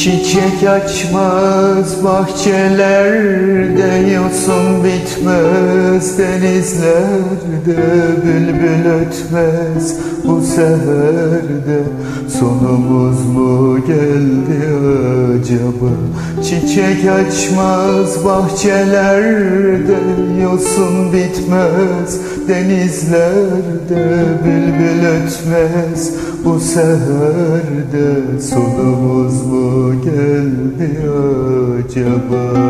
Çiçek açmaz bahçelerde Yosun bitmez. Denizlerde Bülbül ötmez bu seherde Sonumuz mu geldi acaba? Çiçek açmaz bahçelerde Yosun bitmez denizlerde Bülbül ötmez. Bu seherde Sonumuz mu geldi acaba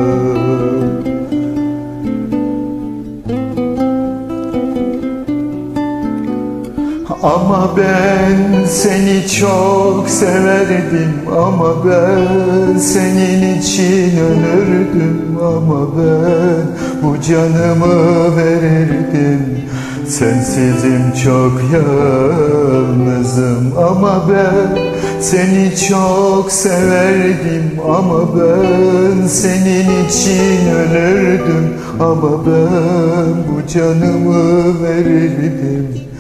Ama ben seni çok severdim Ama ben senin için ölürdüm. Ama ben bu canımı verirdim. Sensizim çok yalnızım. Ama ben seni çok severdim. Ama ben senin için ölürdüm. Ama ben bu canımı verirdim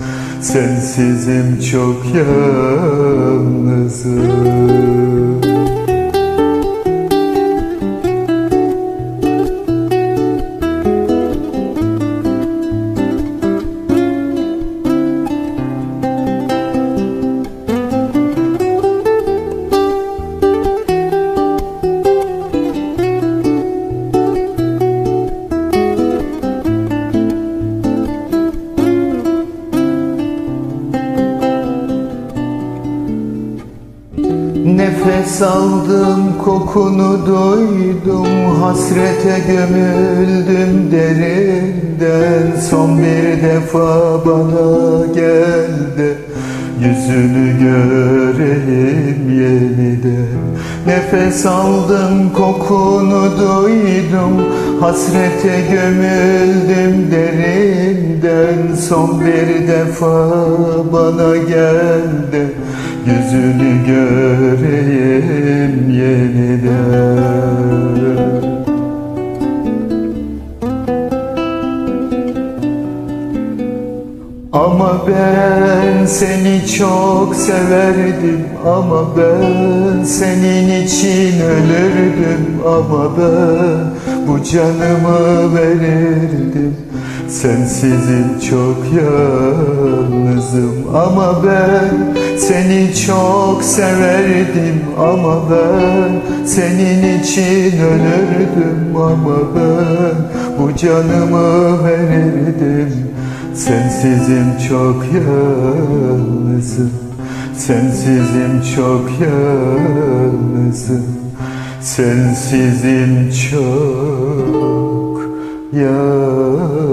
Sensizim çok yalnızım Nefes aldım kokunu duydum Hasrete gömüldüm derinden. Son bir defa bana geldi Yüzünü göreyim yeniden. Nefes aldım kokunu duydum Hasrete gömüldüm derinden. Son bir defa bana geldi Yüzünü göreyim yeniden. Ama ben seni çok severdim Ama ben senin için ölürdüm. Ama ben bu canımı verirdim Sensizim çok yalnızım Ama ben seni çok severdim Ama ben senin için ölürdüm Ama ben bu canımı verirdim. Sensizim çok yalnızım Sensizim çok yalnızım Sensizim çok yalnızım